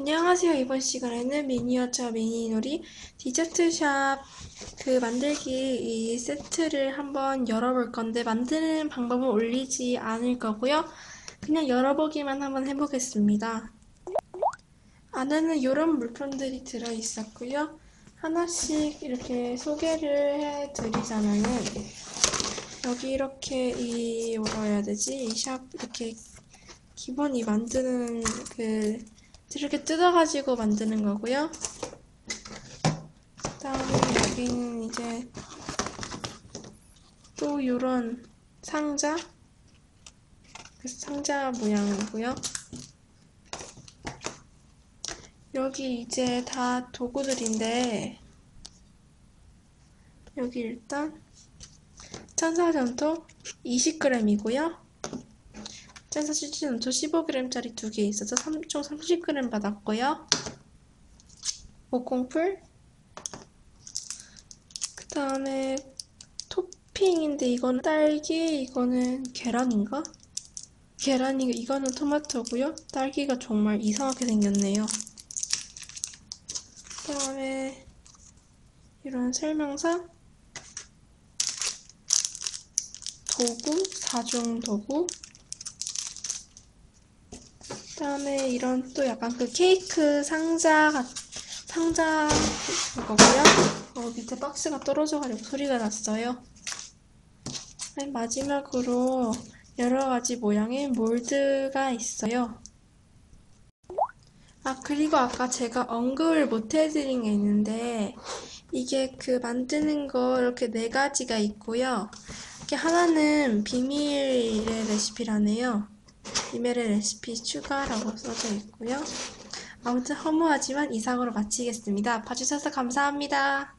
안녕하세요. 이번 시간에는 미니어처 미니놀이 디저트샵 그 만들기 이 세트를 한번 열어볼 건데 만드는 방법은 올리지 않을 거고요. 그냥 열어보기만 한번 해보겠습니다. 안에는 이런 물품들이 들어있었고요. 하나씩 이렇게 소개를 해드리자면은 여기 이렇게 이 뭐라 해야 되지? 이 샵 이렇게 기본이 만드는 그 이렇게 뜯어가지고 만드는 거고요. 그다음에 여기는 이제 또 이런 상자 그 상자 모양이고요. 여기 이제 다 도구들인데 여기 일단 천사전토 20g이고요. 천사시즌토 15g짜리 두 개 있어서 3, 총 30g 받았고요. 목공풀 그 다음에 토핑인데 이거는 딸기 이거는 계란인가? 계란이 이거는 토마토고요. 딸기가 정말 이상하게 생겼네요. 그 다음에 이런 설명서 도구, 사중 도구 그다음에 이런 또 약간 그 케이크 상자 같- 상자 거고요. 어, 밑에 박스가 떨어져가지고 소리가 났어요. 맨 마지막으로 여러 가지 모양의 몰드가 있어요. 아, 그리고 아까 제가 언급을 못 해드린 게 있는데, 이게 그 만드는 거 이렇게 네 가지가 있고요. 이렇게 하나는 비밀의 레시피라네요. 비밀의 레시피 추가라고 써져 있고요. 아무튼 허무하지만 이상으로 마치겠습니다. 봐주셔서 감사합니다.